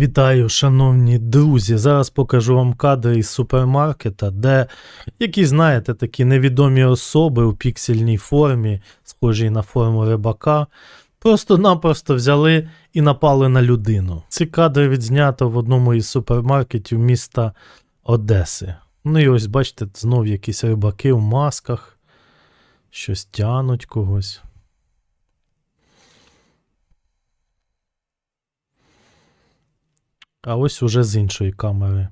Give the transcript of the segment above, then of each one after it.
Вітаю, шановні друзі. Зараз покажу вам кадри із супермаркета, де якісь, знаєте, такі невідомі особи у піксельній формі, схожій на форму рибака, просто-напросто взяли і напали на людину. Ці кадри відзнято в одному із супермаркетів міста Одеси. Ну і ось бачите, знов якісь рибаки в масках, щось тянуть когось. А ось уже з іншої камери.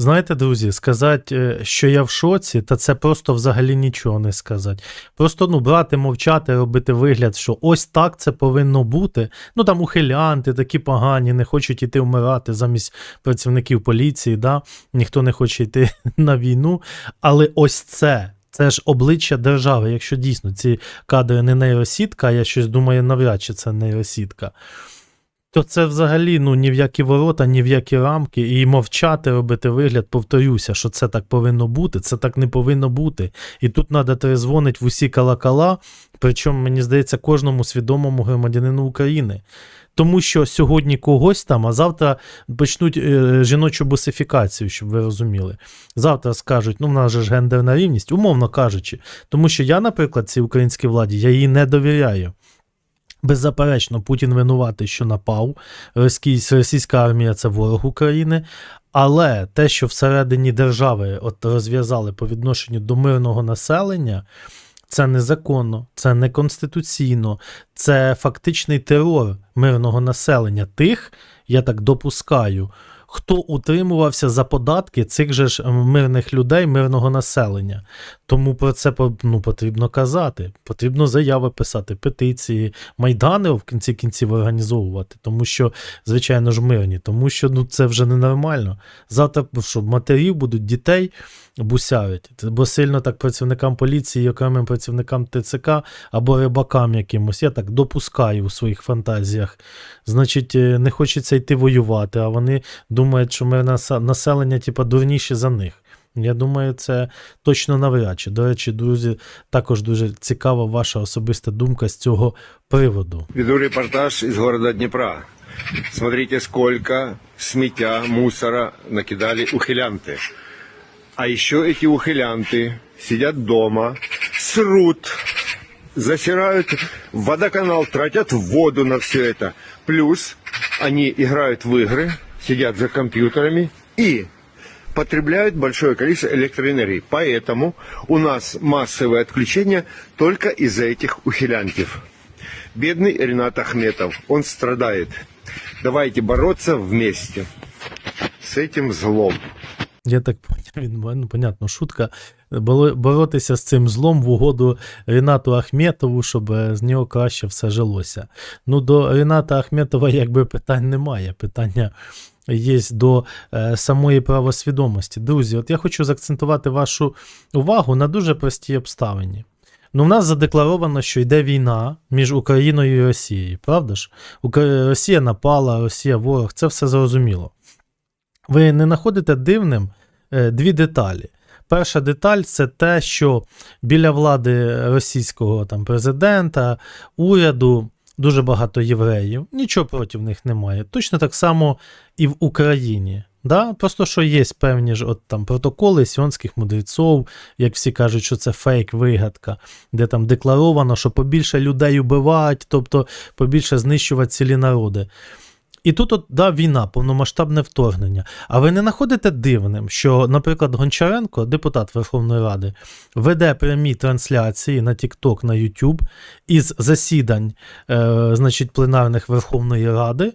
Знаєте, друзі, сказати, е, що я в шоці, та це просто взагалі нічого не сказати. Просто ну, брати, мовчати, робити вигляд, що ось так це повинно бути. Ну там ухилянти, такі погані, не хочуть іти вмирати замість працівників поліції, да? ніхто не хоче йти на війну. Але ось це. Це ж обличчя держави. Якщо дійсно ці кадри не нейросітка, я щось думаю, навряд чи це нейросітка то це взагалі ну ні в які ворота, ні в які рамки, і мовчати, робити вигляд, повторюся, що це так повинно бути, це так не повинно бути. І тут треба трезвонити в усі калакала, причому, мені здається, кожному свідомому громадянину України. Тому що сьогодні когось там, а завтра почнуть е, жіночу бусифікацію, щоб ви розуміли. Завтра скажуть, ну в нас же ж гендерна рівність, умовно кажучи. Тому що я, наприклад, цій українській владі, я їй не довіряю. Беззаперечно, Путін винуватий, що напав. Російсь- Російська армія це ворог України. Але те, що всередині держави от розв'язали по відношенню до мирного населення, це незаконно, це неконституційно, це фактичний терор мирного населення. Тих, я так допускаю, хто утримувався за податки цих же ж мирних людей, мирного населення. Тому про це ну, потрібно казати. Потрібно заяви писати, петиції, майдани в кінці кінців організовувати, тому що, звичайно ж, мирні, тому що ну, це вже ненормально. Завтра що, матерів будуть дітей бусявить, бо сильно так працівникам поліції, окремим працівникам ТЦК або рибакам якимось, я так допускаю у своїх фантазіях. Значить, е, не хочеться йти воювати, а вони думають, що мирне наса- населення, типа, дурніше за них. Я думаю, це точно навряд чи. До речі, друзі, також дуже цікава ваша особиста думка з цього приводу. Веду репортаж из города Днепра. Смотрите, сколько сметя, мусора накидали ухилянты. А еще эти ухилянты сидят дома, срут, засирают водоканал, тратят воду на все это. Плюс они играют в игры, Сидят за компьютерами и потребляют большое количество электроэнергии. Поэтому у нас массовые отключения только из-за этих ухилянтів. Бедный Ренат Ахметов, он страдает. Давайте бороться вместе с этим злом. Я так поняв, він, ну, понятно, шутка. Боротися з цим злом в угоду Ренату Ахметову, щоб е, з нього краще все жилося. Ну, до Рената Ахметова якби питань немає. Питання є до е, самої правосвідомості. Друзі, от я хочу заакцентувати вашу увагу на дуже простій обставині. Ну, в нас задекларовано, що йде війна між Україною і Росією, правда ж? Росія напала, Росія ворог, це все зрозуміло. Ви не знаходите дивним е, дві деталі. Перша деталь це те, що біля влади російського там, президента, уряду дуже багато євреїв, нічого проти них немає. Точно так само і в Україні. Да? Просто що є певні ж от там протоколи сіонських мудреців, як всі кажуть, що це фейк вигадка, де там декларовано, що побільше людей убивають, тобто побільше знищувати цілі народи. І тут от, да, війна, повномасштабне вторгнення. А ви не знаходите дивним, що, наприклад, Гончаренко, депутат Верховної Ради, веде прямі трансляції на TikTok, на YouTube із засідань, е, значить, пленарних Верховної Ради,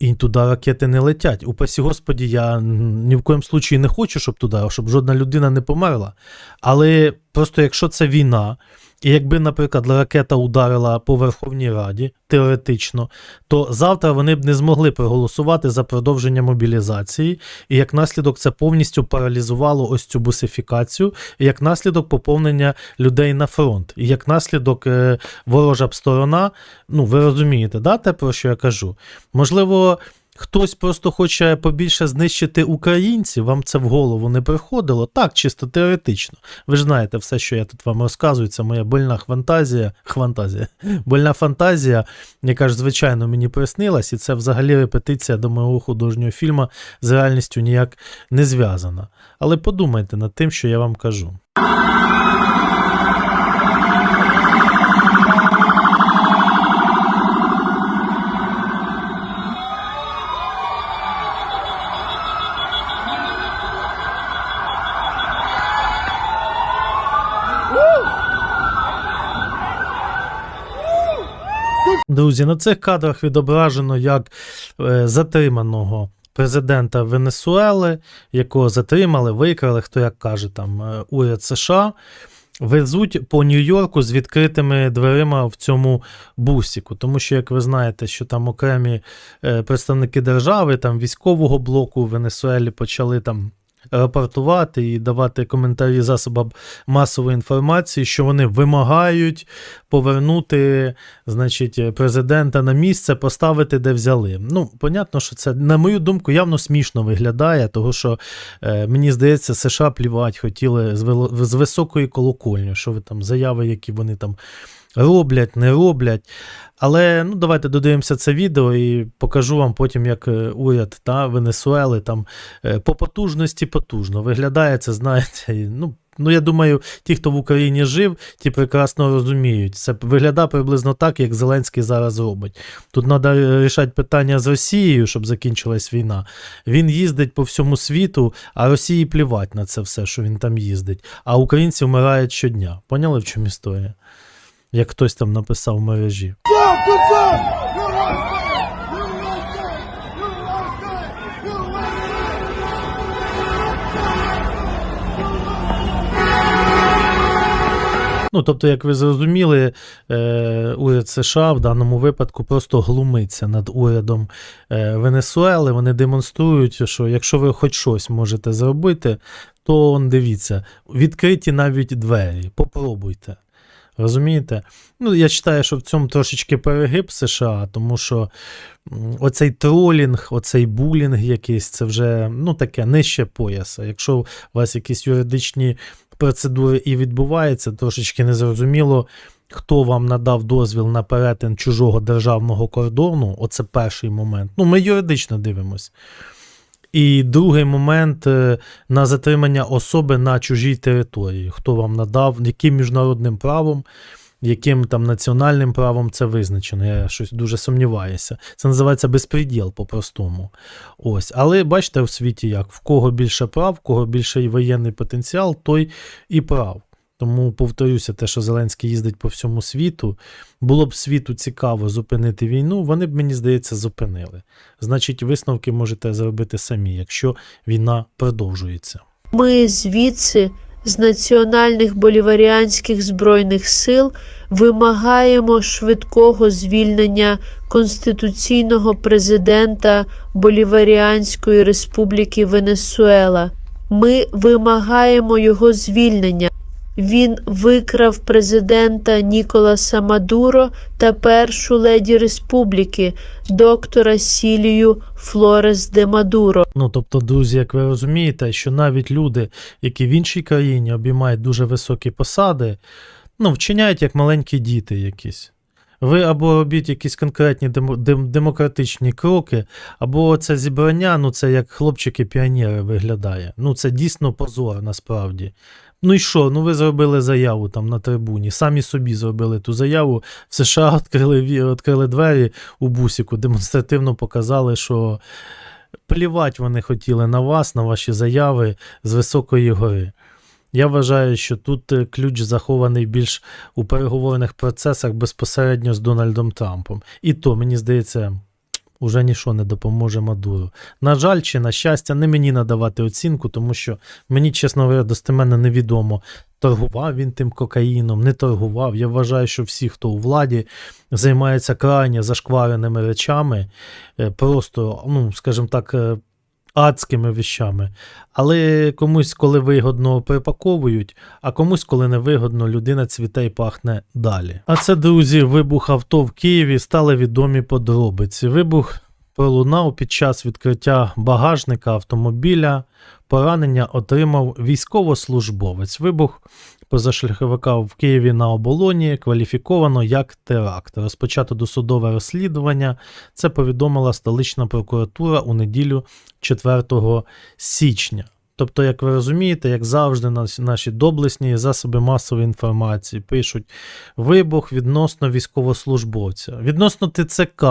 і туди ракети не летять. Упасі Господі, я ні в коєму случаї не хочу, щоб туди, щоб жодна людина не померла. Але Просто якщо це війна, і якби, наприклад, ракета ударила по Верховній Раді, теоретично, то завтра вони б не змогли проголосувати за продовження мобілізації, і як наслідок це повністю паралізувало ось цю бусифікацію, і як наслідок поповнення людей на фронт, і як наслідок е, ворожа б сторона, ну ви розумієте, да, те, про що я кажу? Можливо. Хтось просто хоче побільше знищити українців, вам це в голову не приходило? Так, чисто теоретично. Ви ж знаєте, все, що я тут вам розказую, це моя больна фантазія, хвантазія, больна фантазія, яка ж, звичайно, мені приснилась, і це взагалі репетиція до моєго художнього фільму з реальністю ніяк не зв'язана. Але подумайте над тим, що я вам кажу. Друзі, на цих кадрах відображено, як е, затриманого президента Венесуели, якого затримали, викрали, хто як каже, там е, уряд США, везуть по Нью-Йорку з відкритими дверима в цьому бусіку. Тому що, як ви знаєте, що там окремі е, представники держави, там військового блоку в Венесуелі почали там. Рапортувати і давати коментарі засобам масової інформації, що вони вимагають повернути, значить, президента на місце, поставити, де взяли. Ну, понятно, що це, на мою думку, явно смішно виглядає, тому що е, мені здається, США плівать хотіли з, з високої колокольні, що ви там заяви, які вони там роблять, не роблять. Але ну, давайте додивимося це відео і покажу вам потім, як е, уряд та, Венесуели там е, по потужності потужно виглядає це, знаєте. Ну, ну, я думаю, ті, хто в Україні жив, ті прекрасно розуміють. Це виглядає приблизно так, як Зеленський зараз робить. Тут треба рішати питання з Росією, щоб закінчилась війна. Він їздить по всьому світу, а Росії плівать на це все, що він там їздить. А українці вмирають щодня. Поняли, в чому історія? Як хтось там написав в мережі. Ну, тобто, як ви зрозуміли, е, уряд США в даному випадку просто глумиться над урядом е, Венесуели. Вони демонструють, що якщо ви хоч щось можете зробити, то он, дивіться, відкриті навіть двері. Попробуйте. Розумієте? Ну, я вважаю, що в цьому трошечки перегиб США, тому що оцей тролінг, оцей булінг якийсь, це вже ну, таке нижче пояса. Якщо у вас якісь юридичні процедури і відбуваються, трошечки незрозуміло, хто вам надав дозвіл на перетин чужого державного кордону, оце перший момент. Ну, ми юридично дивимось. І другий момент е, на затримання особи на чужій території. Хто вам надав, яким міжнародним правом, яким там національним правом це визначено. Я щось дуже сумніваюся. Це називається безпреділ по-простому. Ось. Але бачите в світі як, в кого більше прав, в кого більше воєнний потенціал, той і прав. Тому повторюся, те, що Зеленський їздить по всьому світу. Було б світу цікаво зупинити війну, вони б, мені здається, зупинили. Значить, висновки можете зробити самі, якщо війна продовжується. Ми звідси, з національних боліваріанських збройних сил, вимагаємо швидкого звільнення конституційного президента Боліваріанської Республіки Венесуела. Ми вимагаємо його звільнення. Він викрав президента Ніколаса Мадуро та першу леді республіки, доктора Сілію Флорес де Мадуро. Ну, тобто, друзі, як ви розумієте, що навіть люди, які в іншій країні обіймають дуже високі посади, ну, вчиняють як маленькі діти якісь. Ви або робіть якісь конкретні демо- дем- демократичні кроки, або це зібрання, ну це як хлопчики-піонери виглядає. Ну це дійсно позор насправді. Ну і що? Ну ви зробили заяву там на трибуні, самі собі зробили ту заяву. В США відкрили, відкрили двері у бусіку, демонстративно показали, що плівать вони хотіли на вас, на ваші заяви з високої гори. Я вважаю, що тут е, ключ захований більш у переговорних процесах безпосередньо з Дональдом Трампом. І то, мені здається, уже нічого не допоможе Мадуру. На жаль, чи на щастя, не мені надавати оцінку, тому що мені, чесно говоря, достеменно невідомо, торгував він тим кокаїном, не торгував. Я вважаю, що всі, хто у владі, займається крайне зашквареними речами, е, просто, ну, скажімо так, е, адськими вещами. Але комусь, коли вигодно, припаковують, а комусь, коли не вигодно, людина цвіте пахне далі. А це, друзі, вибух авто в Києві стали відомі подробиці. Вибух пролунав під час відкриття багажника автомобіля. Поранення отримав військовослужбовець. Вибух позашляховика в Києві на оболоні кваліфіковано як теракт. Розпочато досудове розслідування. Це повідомила столична прокуратура у неділю 4 січня. Тобто, як ви розумієте, як завжди, наші доблесні засоби масової інформації пишуть вибух відносно військовослужбовця, відносно ТЦК.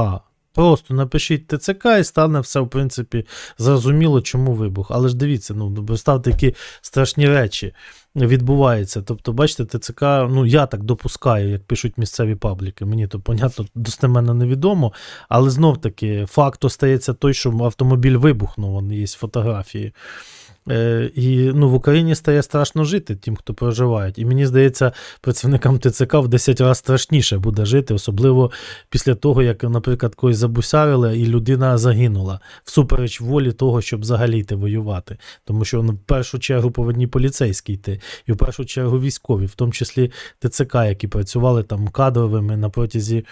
Просто напишіть ТЦК і стане все, в принципі, зрозуміло, чому вибух. Але ж дивіться, ну, представте, які страшні речі відбуваються. Тобто, бачите, ТЦК, ну я так допускаю, як пишуть місцеві пабліки. Мені то, понятно, достеменно невідомо. Але знов таки, факт остається той, що автомобіль вибухнув, є фотографії. Е, і ну, в Україні стає страшно жити тим, хто проживають. І мені здається, працівникам ТЦК в 10 разів страшніше буде жити, особливо після того, як, наприклад, когось забусярили, і людина загинула всупереч волі того, щоб взагалі йти воювати. Тому що ну, в першу чергу повинні поліцейські йти, і в першу чергу військові, в тому числі ТЦК, які працювали там кадровими на протязі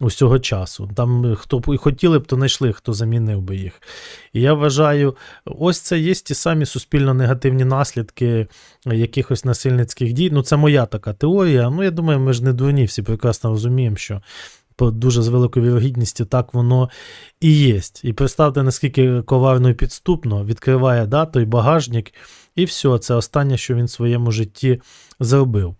усього часу. Там е, хто б і хотіли б, то знайшли, хто замінив би їх. І я вважаю, ось це є ті самі суспільно негативні наслідки якихось насильницьких дій. Ну, це моя така теорія. Ну, я думаю, ми ж не дурні, всі прекрасно розуміємо, що дуже з великою вірогідністю так воно і є. І представте, наскільки коварно і підступно відкриває да, той багажник, і все, це останнє, що він в своєму житті зробив.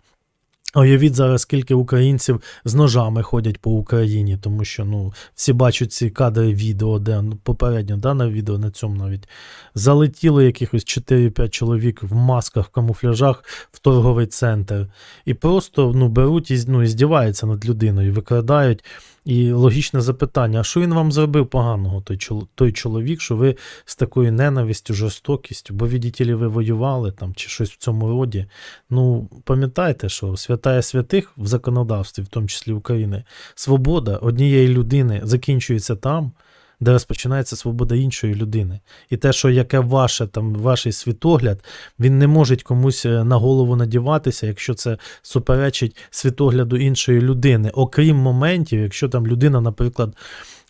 Уявіть зараз, скільки українців з ножами ходять по Україні, тому що ну, всі бачать ці кадри відео, де ну, попередньо да, на відео на цьому навіть залетіло якихось 4-5 чоловік в масках, в камуфляжах в торговий центр. І просто ну, беруть і ну, здіваються над людиною, викрадають. І логічне запитання: а що він вам зробив поганого, той, той чоловік, що ви з такою ненавистю, жорстокістю, бо відділі ви воювали там чи щось в цьому роді. Ну, пам'ятайте, що святая святих в законодавстві, в тому числі України, свобода однієї людини закінчується там, де розпочинається свобода іншої людини. І те, що яке ваше там, ваш світогляд, він не може комусь е, на голову надіватися, якщо це суперечить світогляду іншої людини, окрім моментів, якщо там людина, наприклад,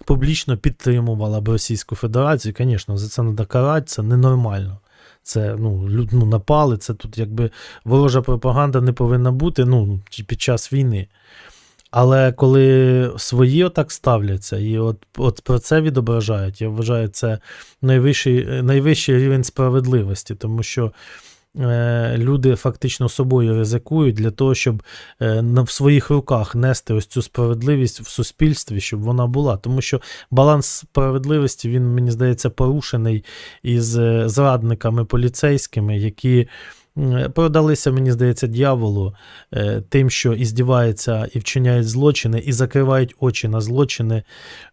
публічно підтримувала б Російську Федерацію, звісно, за це треба карати, це ненормально. Це ну, ну, напали, це тут якби ворожа пропаганда не повинна бути ну, під час війни. Але коли свої отак ставляться і от, от про це відображають, я вважаю, це найвищий, найвищий рівень справедливості, тому що е, люди фактично собою ризикують для того, щоб е, в своїх руках нести ось цю справедливість в суспільстві, щоб вона була. Тому що баланс справедливості, він, мені здається, порушений із е, зрадниками поліцейськими, які продалися, мені здається, дьяволу е, тим, що іздіваються і вчиняють злочини, і закривають очі на злочини,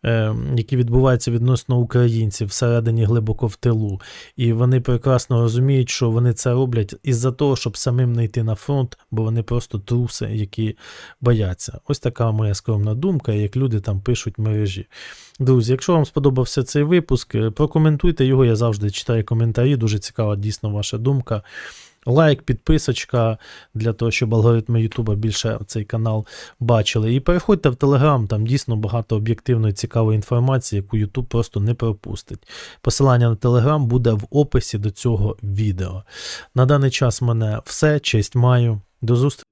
е, які відбуваються відносно українців всередині глибоко в тилу. І вони прекрасно розуміють, що вони це роблять із-за того, щоб самим не йти на фронт, бо вони просто труси, які бояться. Ось така моя скромна думка, як люди там пишуть в мережі. Друзі, якщо вам сподобався цей випуск, е, прокоментуйте його. Я завжди читаю коментарі. Дуже цікава дійсно ваша думка. Лайк, підписочка для того, щоб алгоритми Ютуба більше цей канал бачили. І переходьте в Телеграм, там дійсно багато об'єктивної цікавої інформації, яку Ютуб просто не пропустить. Посилання на Телеграм буде в описі до цього відео. На даний час в мене все. Честь маю. До зустрічі.